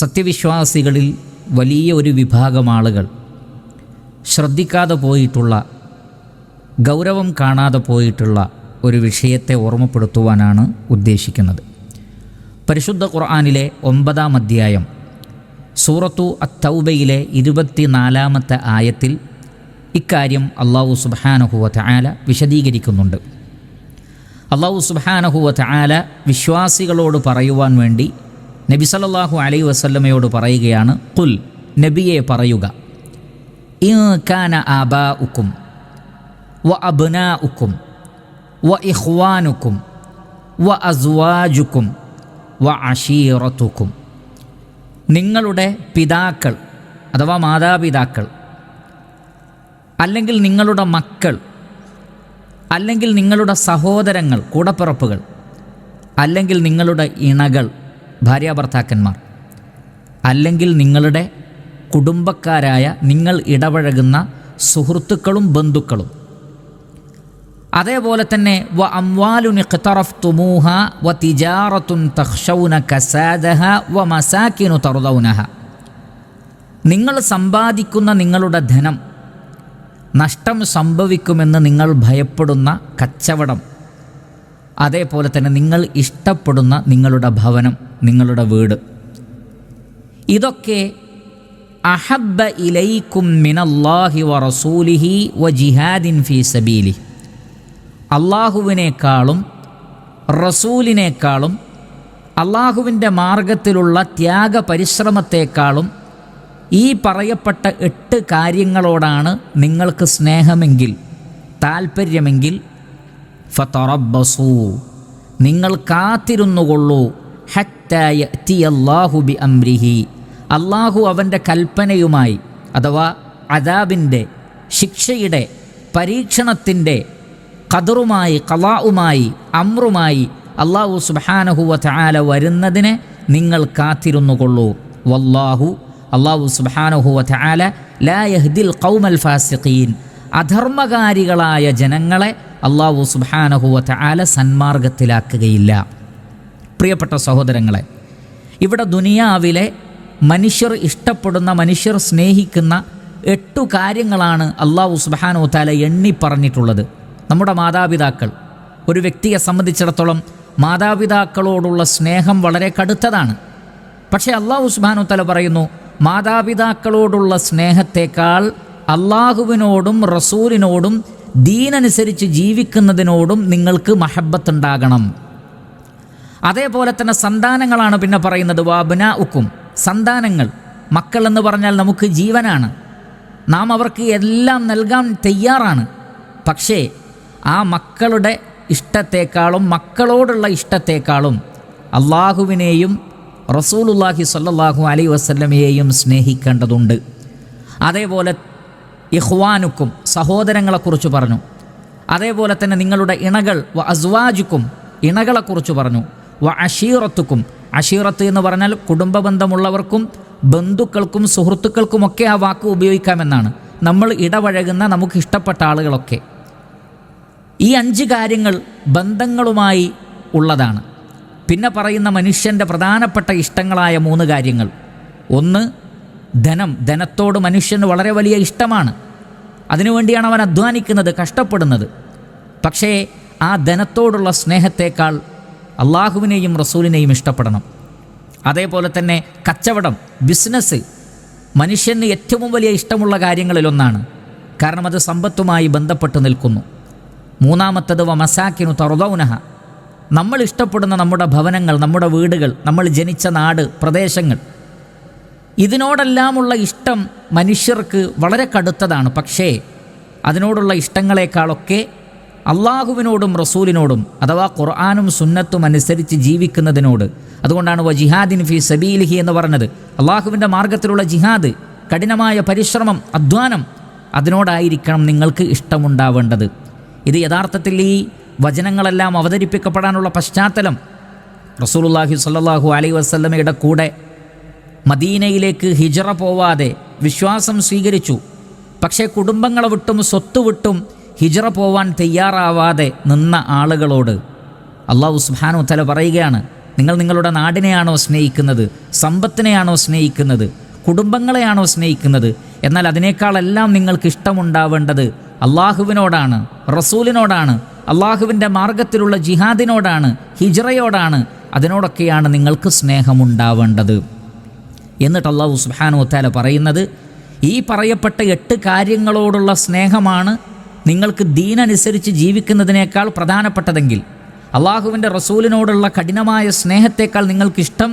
സത്യവിശ്വാസികളിൽ വലിയ ഒരു വിഭാഗം ആളുകൾ ശ്രദ്ധിക്കാതെ പോയിട്ടുള്ള ഗൗരവം കാണാതെ പോയിട്ടുള്ള ഒരു വിഷയത്തെ ഓർമ്മപ്പെടുത്തുവാനാണ് ഉദ്ദേശിക്കുന്നത്. പരിശുദ്ധ ഖുർആാനിലെ ഒമ്പതാം അധ്യായം സൂറത്തു അത്തൗബയിലെ ഇരുപത്തിനാലാമത്തെ ആയത്തിൽ ഇക്കാര്യം അള്ളാഹു സുബാനഹുവത്ത് ആല വിശദീകരിക്കുന്നുണ്ട്. അള്ളാഹു സുബാനഹുവത്ത് ആല വിശ്വാസികളോട് പറയുവാൻ വേണ്ടി നബി സല്ലല്ലാഹു അലൈ വസല്ലമയോട് പറയുകയാണ് കുൽ നബിയെ പറയുക. കാന ഉക്കും വ ഇഖ്വാനുക്കും വ അസ്വാജുക്കും വ അഷീറത്തുക്കും. നിങ്ങളുടെ പിതാക്കൾ അഥവാ മാതാപിതാക്കൾ അല്ലെങ്കിൽ നിങ്ങളുടെ മക്കൾ അല്ലെങ്കിൽ നിങ്ങളുടെ സഹോദരങ്ങൾ കൂടപ്പിറപ്പുകൾ അല്ലെങ്കിൽ നിങ്ങളുടെ ഇണകൾ ഭാര്യാഭർത്താക്കന്മാർ. അല്ലെങ്കിൽ നിങ്ങളുടെ കുടുംബക്കാരായ നിങ്ങൾ ഇടപഴകുന്ന സുഹൃത്തുക്കളും ബന്ധുക്കളും. അതേപോലെ തന്നെ വ അംവാലുനി തുമൂഹ വ തിജാറത്തുൻ തഹ്ഷൗന കസാദഹ വ മസാക്കിനു നിങ്ങൾ സമ്പാദിക്കുന്ന നിങ്ങളുടെ ധനം നഷ്ടം സംഭവിക്കുമെന്ന് നിങ്ങൾ ഭയപ്പെടുന്ന കച്ചവടം അതേപോലെ തന്നെ നിങ്ങൾ ഇഷ്ടപ്പെടുന്ന നിങ്ങളുടെ ഭവനം നിങ്ങളുടെ വീട്. ഇതൊക്കെ അഹബ്ബ ഇലൈക്കും മിനല്ലാഹി വ റസൂലിഹി വ ജിഹാദിൻ ഫീ സബീലി. അള്ളാഹുവിനേക്കാളും റസൂലിനേക്കാളും അള്ളാഹുവിന്റെ മാർഗത്തിലുള്ള ത്യാഗ പരിശ്രമത്തെക്കാളും ഈ പറയപ്പെട്ട എട്ട് കാര്യങ്ങളോടാണ് നിങ്ങൾക്ക് സ്നേഹമെങ്കിൽ താൽപ്പര്യമെങ്കിൽ ഫത്തറബസൂ നിങ്ങൾ കാത്തിരുന്നുകൊള്ളൂ. ഹറ്റായു ബി അംരിഹി അള്ളാഹു അവന്റെ കൽപ്പനയുമായി അഥവാ അദാബിന്റെ ശിക്ഷയുടെ പരീക്ഷണത്തിന്റെ കതറുമായി കലാവുമായി അമ്രുമായി അള്ളാഹു സുബാനഹുവ ചാല വരുന്നതിനെ നിങ്ങൾ കാത്തിരുന്നുകൊള്ളൂ. വല്ലാഹു അള്ളാഹു സുബാനഹുവ ചാല ലാ യഹ്ദിൽ കൗമൽ ഫാസിഖീൻ. അധർമ്മകാരികളായ ജനങ്ങളെ അള്ളാഹു സുബാനഹുവ ആല സന്മാർഗത്തിലാക്കുകയില്ല. പ്രിയപ്പെട്ട സഹോദരങ്ങളെ ഇവിടെ ദുനിയാവിലെ മനുഷ്യർ ഇഷ്ടപ്പെടുന്ന മനുഷ്യർ സ്നേഹിക്കുന്ന എട്ടു കാര്യങ്ങളാണ് അള്ളാഹു സുബാനു താല എണ്ണി പറഞ്ഞിട്ടുള്ളത്. നമ്മുടെ മാതാപിതാക്കൾ ഒരു വ്യക്തിയെ സംബന്ധിച്ചിടത്തോളം മാതാപിതാക്കളോടുള്ള സ്നേഹം വളരെ കടുത്തതാണ്. പക്ഷേ അള്ളാഹു സുബാനു തല പറയുന്നു മാതാപിതാക്കളോടുള്ള സ്നേഹത്തേക്കാൾ അള്ളാഹുവിനോടും റസൂലിനോടും ദീനനുസരിച്ച് ജീവിക്കുന്നതിനോടും നിങ്ങൾക്ക് മഹബത്തുണ്ടാകണം. അതേപോലെ തന്നെ സന്താനങ്ങളാണ് പിന്നെ പറയുന്നത് വാബന ഉക്കും സന്താനങ്ങൾ മക്കൾ എന്ന് പറഞ്ഞാൽ നമുക്ക് ജീവനാണ്. നാം അവർക്ക് എല്ലാം നൽകാൻ തയ്യാറാണ്. പക്ഷേ ആ മക്കളുടെ ഇഷ്ടത്തെക്കാളും മക്കളോടുള്ള ഇഷ്ടത്തെക്കാളും അള്ളാഹുവിനെയും റസൂലുല്ലാഹി സല്ലാഹു അലൈ വസ്ലമയെയും സ്നേഹിക്കേണ്ടതുണ്ട്. അതേപോലെ ഇഹ്വാനുക്കും സഹോദരങ്ങളെക്കുറിച്ച് പറഞ്ഞു. അതേപോലെ തന്നെ നിങ്ങളുടെ ഇണകൾ വ അസ്വാജുക്കും ഇണകളെക്കുറിച്ച് പറഞ്ഞു. വ അഷീറത്തുക്കും അഷീറത്ത് എന്ന് പറഞ്ഞാൽ കുടുംബ ബന്ധമുള്ളവർക്കും ബന്ധുക്കൾക്കും സുഹൃത്തുക്കൾക്കുമൊക്കെ ആ വാക്ക് ഉപയോഗിക്കാമെന്നാണ്. നമ്മൾ ഇടപഴകുന്ന നമുക്ക് ഇഷ്ടപ്പെട്ട ആളുകളൊക്കെ. ഈ അഞ്ച് കാര്യങ്ങൾ ബന്ധങ്ങളുമായി ഉള്ളതാണ്. പിന്നെ പറയുന്ന മനുഷ്യന്റെ പ്രധാനപ്പെട്ട ഇഷ്ടങ്ങളായ മൂന്ന് കാര്യങ്ങൾ. ഒന്ന് ധനം ധനത്തോട് മനുഷ്യന് വളരെ വലിയ ഇഷ്ടമാണ്. അതിനുവേണ്ടിയാണ് അവൻ അധ്വാനിക്കുന്നത് കഷ്ടപ്പെടുന്നത്. പക്ഷേ ആ ധനത്തോടുള്ള സ്നേഹത്തേക്കാൾ അള്ളാഹുവിനെയും റസൂലിനെയും ഇഷ്ടപ്പെടണം. അതേപോലെ തന്നെ കച്ചവടം ബിസിനസ് മനുഷ്യന് ഏറ്റവും വലിയ ഇഷ്ടമുള്ള കാര്യങ്ങളിലൊന്നാണ് കാരണം അത് സമ്പത്തുമായി ബന്ധപ്പെട്ട് നിൽക്കുന്നു. മൂന്നാമത്തത് വ മസാക്കിനു തറുദൗനഹ നമ്മൾ ഇഷ്ടപ്പെടുന്ന നമ്മുടെ ഭവനങ്ങൾ നമ്മുടെ വീടുകൾ നമ്മൾ ജനിച്ച നാട് പ്രദേശങ്ങൾ ഇതിനോടെല്ലാമുള്ള ഇഷ്ടം മനുഷ്യർക്ക് വളരെ കടുത്തതാണ്. പക്ഷേ അതിനോടുള്ള ഇഷ്ടങ്ങളെക്കാളൊക്കെ അള്ളാഹുവിനോടും റസൂലിനോടും അഥവാ ഖുർആാനും സുന്നത്തും അനുസരിച്ച് ജീവിക്കുന്നതിനോട്. അതുകൊണ്ടാണ് വ ജിഹാദിൻ ഫി സബീലിഹി എന്ന് പറഞ്ഞത്. അള്ളാഹുവിന്റെ മാർഗത്തിലുള്ള ജിഹാദ് കഠിനമായ പരിശ്രമം അധ്വാനം അതിനോടായിരിക്കണം നിങ്ങൾക്ക് ഇഷ്ടമുണ്ടാവേണ്ടത്. ഇത് യഥാർത്ഥത്തിൽ ഈ വചനങ്ങളെല്ലാം അവതരിപ്പിക്കപ്പെടാനുള്ള പശ്ചാത്തലം റസൂലുല്ലാഹി സല്ലാഹു അലൈ വസ്ലമയുടെ കൂടെ മദീനയിലേക്ക് ഹിജറ പോവാതെ വിശ്വാസം സ്വീകരിച്ചു. പക്ഷേ കുടുംബങ്ങളെ വിട്ടും സ്വത്ത് വിട്ടും ഹിജറ പോവാൻ തയ്യാറാവാതെ നിന്ന ആളുകളോട് അള്ളാഹു സുഹാനു തല പറയുകയാണ് നിങ്ങൾ നിങ്ങളുടെ നാടിനെയാണോ സ്നേഹിക്കുന്നത്? സമ്പത്തിനെയാണോ സ്നേഹിക്കുന്നത്? കുടുംബങ്ങളെയാണോ സ്നേഹിക്കുന്നത്? എന്നാൽ അതിനേക്കാളെല്ലാം നിങ്ങൾക്ക് ഇഷ്ടമുണ്ടാവേണ്ടത് അള്ളാഹുവിനോടാണ് റസൂലിനോടാണ് അള്ളാഹുവിന്റെ മാർഗത്തിലുള്ള ജിഹാദിനോടാണ് ഹിജറയോടാണ്. അതിനോടൊക്കെയാണ് നിങ്ങൾക്ക് സ്നേഹമുണ്ടാവേണ്ടത്. എന്നിട്ട് അള്ളാഹു സുബ്ഹാനഹു വതആല പറയുന്നത് ഈ പറയപ്പെട്ട എട്ട് കാര്യങ്ങളോടുള്ള സ്നേഹമാണ് നിങ്ങൾക്ക് ദീനനുസരിച്ച് ജീവിക്കുന്നതിനേക്കാൾ പ്രധാനപ്പെട്ടതെങ്കിൽ അള്ളാഹുവിന്റെ റസൂലിനോടുള്ള കഠിനമായ സ്നേഹത്തേക്കാൾ നിങ്ങൾക്കിഷ്ടം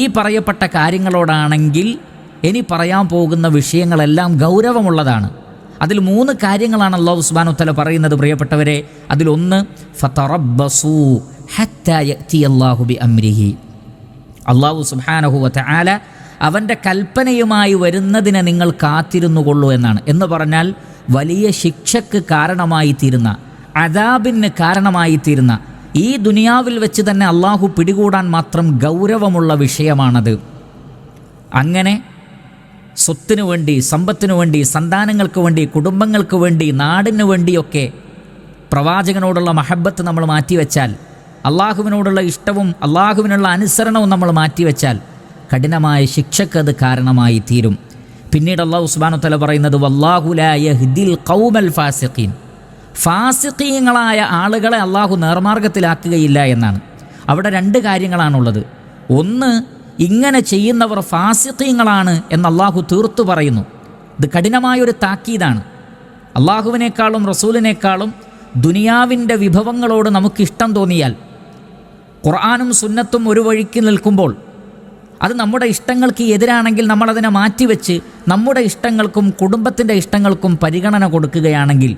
ഈ പറയപ്പെട്ട കാര്യങ്ങളോടാണെങ്കിൽ ഇനി പറയാൻ പോകുന്ന വിഷയങ്ങളെല്ലാം ഗൗരവമുള്ളതാണ്. അതിൽ മൂന്ന് കാര്യങ്ങളാണ് അള്ളാഹു വതആല പറയുന്നത് പ്രിയപ്പെട്ടവരെ. അതിലൊന്ന് യഅ്തിയല്ലാഹു ബി അള്ളാഹു സുബ്ഹാനഹു വതആല അവന്റെ കൽപ്പനയുമായി വരുന്നതിനെ നിങ്ങൾ കാത്തിരുന്നു കൊള്ളൂ എന്നാണ്. എന്ന് പറഞ്ഞാൽ വലിയ ശിക്ഷക്ക് കാരണമായി തീരുന്ന അദാബിന് കാരണമായി തീരുന്ന ഈ ദുനിയാവിൽ വെച്ച് തന്നെ അള്ളാഹു പിടികൂടാൻ മാത്രം ഗൗരവമുള്ള വിഷയമാണത്. അങ്ങനെ സ്വത്തിനു വേണ്ടി സമ്പത്തിനു വേണ്ടി സന്താനങ്ങൾക്ക് വേണ്ടി കുടുംബങ്ങൾക്ക് വേണ്ടി നാടിനു വേണ്ടിയൊക്കെ പ്രവാചകനോടുള്ള മഹബത്ത് നമ്മൾ മാറ്റിവെച്ചാൽ അള്ളാഹുവിനോടുള്ള ഇഷ്ടവും അള്ളാഹുവിനുള്ള അനുസരണവും നമ്മൾ മാറ്റിവെച്ചാൽ കഠിനമായ ശിക്ഷക്ക് അത് കാരണമായി തീരും. പിന്നീട് അള്ളാഹു സുബാനു തല പറയുന്നത് വല്ലാഹുലായ കൗമൽ ഫാസിഖീൻ. ഫാസിഖീങ്ങളായ ആളുകളെ അള്ളാഹു നേർമാർഗത്തിലാക്കുകയില്ല എന്നാണ്. അവിടെ രണ്ട് കാര്യങ്ങളാണുള്ളത്. ഒന്ന് ഇങ്ങനെ ചെയ്യുന്നവർ ഫാസിഖീങ്ങളാണ് എന്ന് അള്ളാഹു തീർത്തു പറയുന്നു. ഇത് കഠിനമായൊരു താക്കീതാണ്. അള്ളാഹുവിനേക്കാളും റസൂലിനേക്കാളും ദുനിയാവിന്റെ വിഭവങ്ങളോട് നമുക്കിഷ്ടം തോന്നിയാൽ ഖുർആാനും സുന്നത്തും ഒരു വഴിക്ക് നിൽക്കുമ്പോൾ അത് നമ്മുടെ ഇഷ്ടങ്ങൾക്ക് എതിരാണെങ്കിൽ നമ്മളതിനെ മാറ്റിവെച്ച് നമ്മുടെ ഇഷ്ടങ്ങൾക്കും കുടുംബത്തിന്റെ ഇഷ്ടങ്ങൾക്കും പരിഗണന കൊടുക്കുകയാണെങ്കിൽ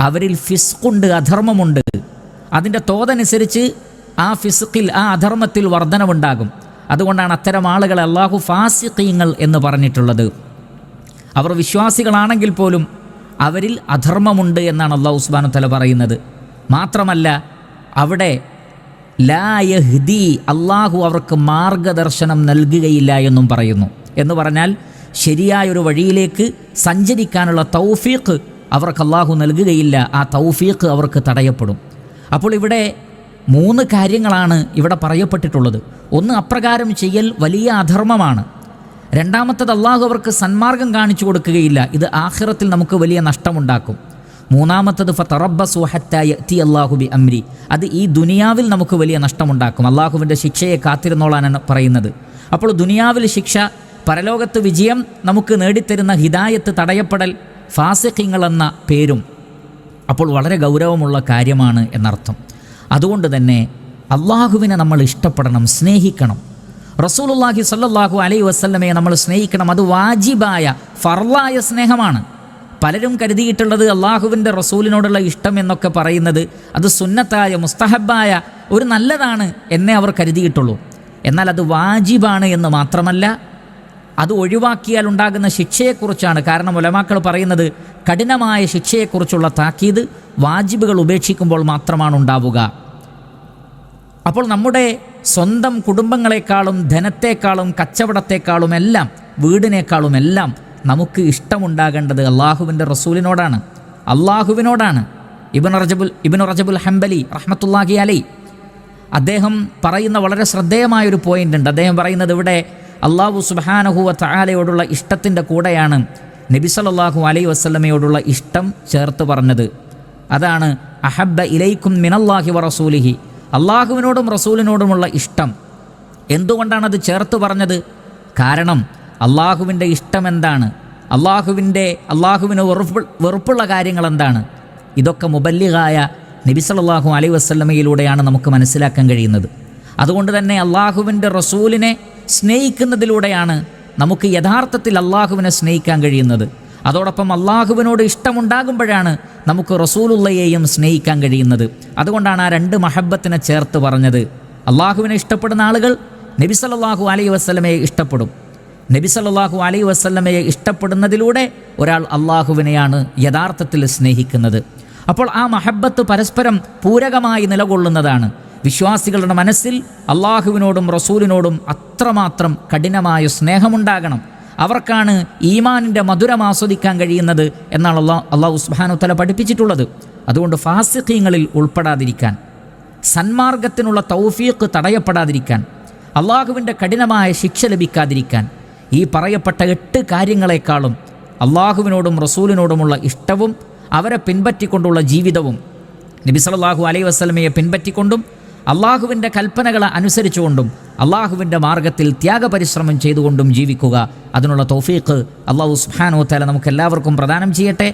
അവരിൽ ഫിസ്ക്കുണ്ട് അധർമ്മമുണ്ട്. അതിന്റെ തോതനുസരിച്ച് ആ ഫിസ്ക്കിൽ ആ അധർമ്മത്തിൽ വർധനവുണ്ടാകും. അതുകൊണ്ടാണ് അത്തരം ആളുകളെ അള്ളാഹു ഫാസിഖീങ്ങൾ എന്ന് പറഞ്ഞിട്ടുള്ളത്. അവർ വിശ്വാസികളാണെങ്കിൽ പോലും അവരിൽ അധർമ്മമുണ്ട് എന്നാണ് അള്ളാഹു ഉസ്മാനു തല പറയുന്നത്. മാത്രമല്ല അവിടെ ലായഹ്ദി അള്ളാഹു അവർക്ക് മാർഗദർശനം നൽകുകയില്ല എന്നും പറയുന്നു. എന്ന് പറഞ്ഞാൽ ശരിയായൊരു വഴിയിലേക്ക് സഞ്ചരിക്കാനുള്ള തൗഫീഖ് അവർക്ക് അള്ളാഹു നൽകുകയില്ല. ആ തൗഫീഖ് അവർക്ക് തടയപ്പെടും. അപ്പോൾ ഇവിടെ മൂന്ന് കാര്യങ്ങളാണ് ഇവിടെ പറയപ്പെട്ടിട്ടുള്ളത്. ഒന്ന് അപ്രകാരം ചെയ്യൽ വലിയ അധർമ്മമാണ്. രണ്ടാമത്തത് അള്ളാഹു അവർക്ക് സന്മാർഗം കാണിച്ചു കൊടുക്കുകയില്ല. ഇത് ആഖിറത്തിൽ നമുക്ക് വലിയ നഷ്ടമുണ്ടാക്കും. മൂന്നാമത്തത് ഫറബ്ബസു ഹത്തി അള്ളാഹു ബി അമ്രി അത് ഈ ദുനിയാവിൽ നമുക്ക് വലിയ നഷ്ടമുണ്ടാക്കും. അള്ളാഹുവിന്റെ ശിക്ഷയെ കാത്തിരുന്നോളാനാണ് പറയുന്നത്. അപ്പോൾ ദുനിയാവിൽ ശിക്ഷ പരലോകത്ത് വിജയം നമുക്ക് നേടിത്തരുന്ന ഹിദായത്ത് തടയപ്പെടൽ ഫാസിഖിങ്ങൾ എന്ന പേരും അപ്പോൾ വളരെ ഗൗരവമുള്ള കാര്യമാണ് എന്നർത്ഥം. അതുകൊണ്ട് തന്നെ അള്ളാഹുവിനെ നമ്മൾ ഇഷ്ടപ്പെടണം സ്നേഹിക്കണം. റസൂലുള്ളാഹി സല്ലാഹു അലൈ വസ്ലമയെ നമ്മൾ സ്നേഹിക്കണം. അത് വാജിബായ ഫർലായ സ്നേഹമാണ്. പലരും കരുതിയിട്ടുള്ളത് അള്ളാഹുവിന്റെ റസൂലിനോടുള്ള ഇഷ്ടം എന്നൊക്കെ പറയുന്നത് അത് സുന്നത്തായ മുസ്തഹബായ ഒരു നല്ലതാണ് എന്നേ അവർ കരുതിയിട്ടുള്ളൂ. എന്നാൽ അത് വാജിബാണ് എന്ന് മാത്രമല്ല അത് ഒഴിവാക്കിയാൽ ഉണ്ടാകുന്ന ശിക്ഷയെക്കുറിച്ചാണ്. കാരണം ഉലമാക്കൾ പറയുന്നത് കഠിനമായ ശിക്ഷയെക്കുറിച്ചുള്ള താക്കീത് വാജിബുകൾ ഉപേക്ഷിക്കുമ്പോൾ മാത്രമാണ് ഉണ്ടാവുക. അപ്പോൾ നമ്മുടെ സ്വന്തം കുടുംബങ്ങളെക്കാളും ധനത്തെക്കാളും കച്ചവടത്തെക്കാളും എല്ലാം വീടിനേക്കാളും എല്ലാം നമുക്ക് ഇഷ്ടമുണ്ടാകേണ്ടത് അള്ളാഹുവിന്റെ റസൂലിനോടാണ്. അള്ളാഹുവിനോടാണ്. ഇബിൻ റജബുൽ ഇബിൻ റജബുൽ ഹംബലി റഹ്മത്തുല്ലാഹി അലി അദ്ദേഹം പറയുന്ന വളരെ ശ്രദ്ധേയമായൊരു പോയിന്റ് ഉണ്ട്. അദ്ദേഹം പറയുന്നത് ഇവിടെ അള്ളാഹു സുബാനഹുവ തആലയോടുള്ള ഇഷ്ടത്തിന്റെ കൂടെയാണ് നബി സല്ലല്ലാഹു അലൈ വസ്ലമയോടുള്ള ഇഷ്ടം ചേർത്ത് പറഞ്ഞത്. അതാണ് അഹബ്ബ ഇലൈക്കും മിനല്ലാഹി വ റസൂലിഹി. അള്ളാഹുവിനോടും റസൂലിനോടുമുള്ള ഇഷ്ടം. എന്തുകൊണ്ടാണത് ചേർത്ത് പറഞ്ഞത്? കാരണം അള്ളാഹുവിന്റെ ഇഷ്ടം എന്താണ്? അള്ളാഹുവിന്റെ അള്ളാഹുവിന് വെറുപ്പ് വെറുപ്പുള്ള കാര്യങ്ങൾ എന്താണ്? ഇതൊക്കെ മുബല്ലിഹായ നബി സല്ലല്ലാഹു അലൈഹി വസല്ലമയിലൂടെയാണ് നമുക്ക് മനസ്സിലാക്കാൻ കഴിയുന്നത്. അതുകൊണ്ട് തന്നെ അള്ളാഹുവിന്റെ റസൂലിനെ സ്നേഹിക്കുന്നതിലൂടെയാണ് നമുക്ക് യഥാർത്ഥത്തിൽ അള്ളാഹുവിനെ സ്നേഹിക്കാൻ കഴിയുന്നത്. അതോടൊപ്പം അള്ളാഹുവിനോട് ഇഷ്ടമുണ്ടാകുമ്പോഴാണ് നമുക്ക് റസൂലുള്ളയെയും സ്നേഹിക്കാൻ കഴിയുന്നത്. അതുകൊണ്ടാണ് ആ രണ്ട് മഹബത്തിനെ ചേർത്ത് പറഞ്ഞത്. അള്ളാഹുവിനെ ഇഷ്ടപ്പെടുന്ന ആളുകൾ നബി സല്ലല്ലാഹു അലൈഹി വസല്ലമയെ ഇഷ്ടപ്പെടും. നബി സല്ലല്ലാഹു അലൈഹി വസല്ലമയെ ഇഷ്ടപ്പെടുന്നതിലൂടെ ഒരാൾ അള്ളാഹുവിനെയാണ് യഥാർത്ഥത്തിൽ സ്നേഹിക്കുന്നത്. അപ്പോൾ ആ മഹബത്ത് പരസ്പരം പൂരകമായി നിലകൊള്ളുന്നതാണ്. വിശ്വാസികളുടെ മനസ്സിൽ അള്ളാഹുവിനോടും റസൂലിനോടും അത്രമാത്രം കഠിനമായ സ്നേഹമുണ്ടാകണം. അവർക്കാണ് ഈമാനിന്റെ മധുരം ആസ്വദിക്കാൻ കഴിയുന്നത് എന്നാണ് അള്ളാഹ് അള്ളാഹു സുബ്ഹാനഹു തല പഠിപ്പിച്ചിട്ടുള്ളത്. അതുകൊണ്ട് ഫാസിഖീങ്ങളിൽ ഉൾപ്പെടാതിരിക്കാൻ സന്മാർഗത്തിനുള്ള തൗഫീഖ് തടയപ്പെടാതിരിക്കാൻ അള്ളാഹുവിന്റെ കഠിനമായ ശിക്ഷ ലഭിക്കാതിരിക്കാൻ ഈ പറയപ്പെട്ട എട്ട് കാര്യങ്ങളെക്കാളും അള്ളാഹുവിനോടും റസൂലിനോടുമുള്ള ഇഷ്ടവും അവരെ പിൻപറ്റിക്കൊണ്ടുള്ള ജീവിതവും നബി സല്ലല്ലാഹു അലൈഹി വസ്ലമയെ പിൻപറ്റിക്കൊണ്ടും അള്ളാഹുവിന്റെ കൽപ്പനകളെ അനുസരിച്ചുകൊണ്ടും അള്ളാഹുവിന്റെ മാർഗത്തിൽ ത്യാഗപരിശ്രമം ചെയ്തുകൊണ്ടും ജീവിക്കുക. അതിനുള്ള തൗഫീഖ് അള്ളാഹു സുബ്ഹാനഹു തആല നമുക്ക് എല്ലാവർക്കും പ്രദാനം ചെയ്യട്ടെ.